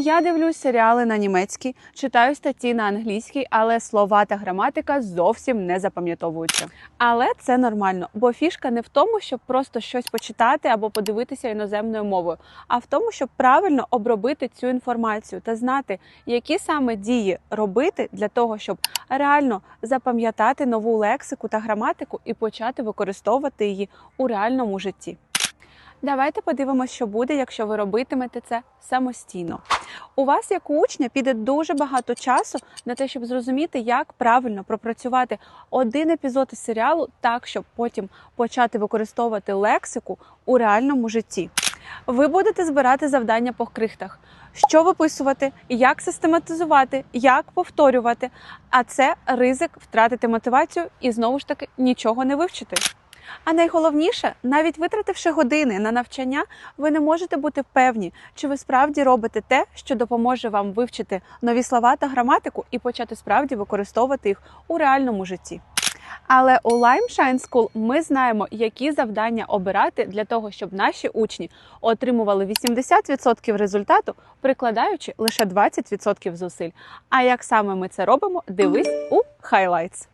Я дивлюсь серіали на німецькій, читаю статті на англійській, але слова та граматика зовсім не запам'ятовуються. Але це нормально, бо фішка не в тому, щоб просто щось почитати або подивитися іноземною мовою, а в тому, щоб правильно обробити цю інформацію та знати, які саме дії робити для того, щоб реально запам'ятати нову лексику та граматику і почати використовувати її у реальному житті. Давайте подивимося, що буде, якщо ви робитимете це самостійно. У вас, як у учня, піде дуже багато часу на те, щоб зрозуміти, як правильно пропрацювати один епізод із серіалу так, щоб потім почати використовувати лексику у реальному житті. Ви будете збирати завдання по крихтах, що виписувати, як систематизувати, як повторювати. А це ризик втратити мотивацію і знову ж таки нічого не вивчити. А найголовніше, навіть витративши години на навчання, ви не можете бути певні, чи ви справді робите те, що допоможе вам вивчити нові слова та граматику і почати справді використовувати їх у реальному житті. Але у Lime Shine School ми знаємо, які завдання обирати для того, щоб наші учні отримували 80% результату, прикладаючи лише 20% зусиль. А як саме ми це робимо, дивись у Highlights.